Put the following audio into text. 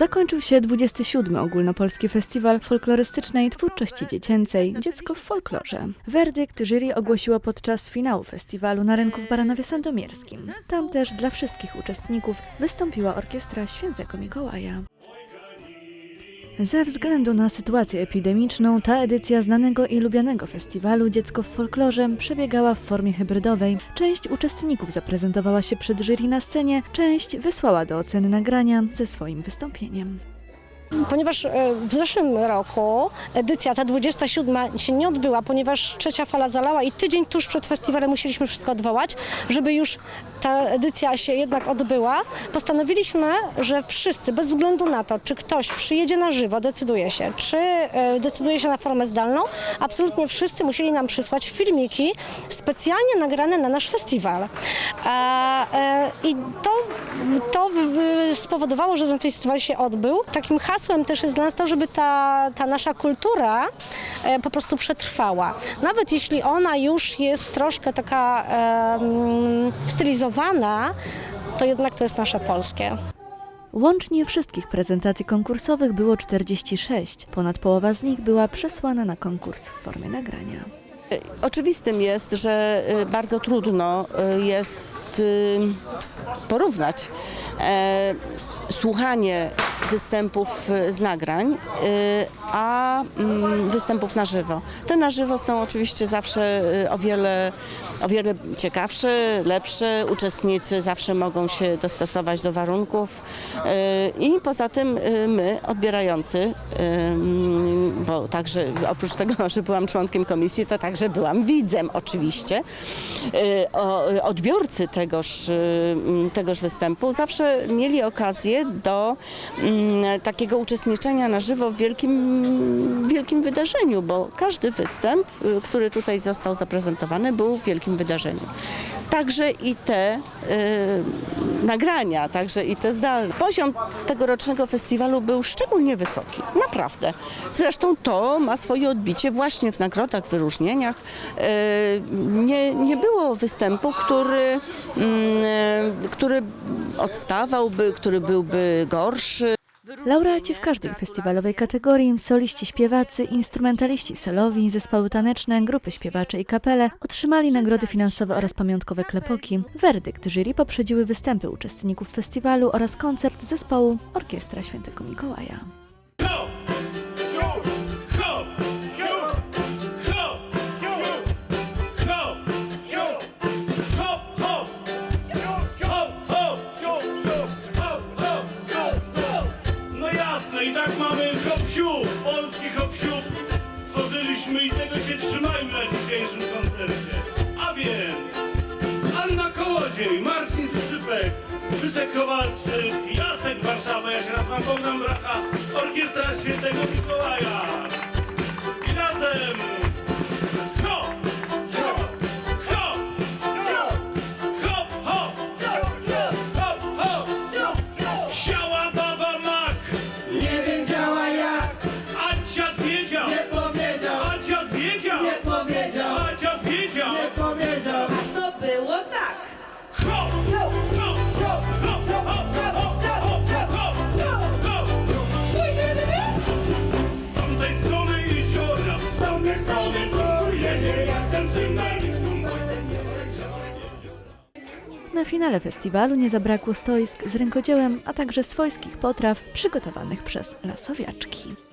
Zakończył się 27. Ogólnopolski Festiwal Folklorystycznej Twórczości Dziecięcej Dziecko w folklorze. Werdykt jury ogłosiło podczas finału festiwalu na rynku w Baranowie Sandomierskim. Tam też dla wszystkich uczestników wystąpiła orkiestra Świętego Mikołaja. Ze względu na sytuację epidemiczną, ta edycja znanego i lubianego festiwalu Dziecko w folklorze przebiegała w formie hybrydowej. Część uczestników zaprezentowała się przed jury na scenie, część wysłała do oceny nagrania ze swoim wystąpieniem. Ponieważ e, w zeszłym roku edycja ta 27 się nie odbyła, ponieważ trzecia fala zalała i tydzień tuż przed festiwalem musieliśmy wszystko odwołać, żeby już ta edycja się jednak odbyła, postanowiliśmy, że wszyscy, bez względu na to, czy ktoś przyjedzie na żywo, decyduje się, czy e, decyduje się na formę zdalną, absolutnie wszyscy musieli nam przysłać filmiki specjalnie nagrane na nasz festiwal. E, I to, to spowodowało, że ten festiwal się odbył. Takim hasłem też jest dla nas to, żeby ta, ta nasza kultura e, po prostu przetrwała. Nawet jeśli ona już jest troszkę taka stylizowana, to jednak to jest nasze polskie. Łącznie wszystkich prezentacji konkursowych było 46. Ponad połowa z nich była przesłana na konkurs w formie nagrania. Oczywistym jest, że y, bardzo trudno jest porównać e, słuchanie występów y, z nagrań, y, a mm, występów na żywo. Te na żywo są oczywiście zawsze y, o wiele, o wiele ciekawsze, lepsze. Uczestnicy zawsze mogą się dostosować do warunków i poza tym my, odbierający, mm, bo także oprócz tego, że byłam członkiem komisji, to także byłam widzem oczywiście. Odbiorcy tegoż, mm, tegoż występu zawsze mieli okazję do takiego uczestniczenia na żywo w wielkim, wielkim wydarzeniu, bo każdy występ, y, który tutaj został zaprezentowany, był wielkim wydarzeniem. Także i te y, nagrania, także i te zdalne. Poziom tegorocznego festiwalu był szczególnie wysoki, naprawdę. Zresztą to ma swoje odbicie właśnie w nagrodach, wyróżnieniach. Y, Nie, nie było występu, który, mm, y, który odstawałby, który byłby gorszy. Laureaci w każdej festiwalowej kategorii, soliści śpiewacy, instrumentaliści solowi, zespoły taneczne, grupy śpiewacze i kapele otrzymali nagrody finansowe oraz pamiątkowe klepoki. Werdykt jury poprzedziły występy uczestników festiwalu oraz koncert zespołu Orkiestra Świętego Mikołaja. Zbyszek Kowalczyk, Jacek Warszawa, Jaśrat Bogdan Bracha, Orkiestra Świętego Mikołaja. I razem... Ho! Ho! Ho! Ho! Hop, hop! Hop, hop! Siała baba mak, Nie wiedziała jak, a dziad wiedział, nie powiedział, a dziad wiedział, nie powiedział, a dziad wiedział, nie powiedział. Na finale festiwalu nie zabrakło stoisk z rękodziełem, a także swojskich potraw przygotowanych przez lasowiaczki.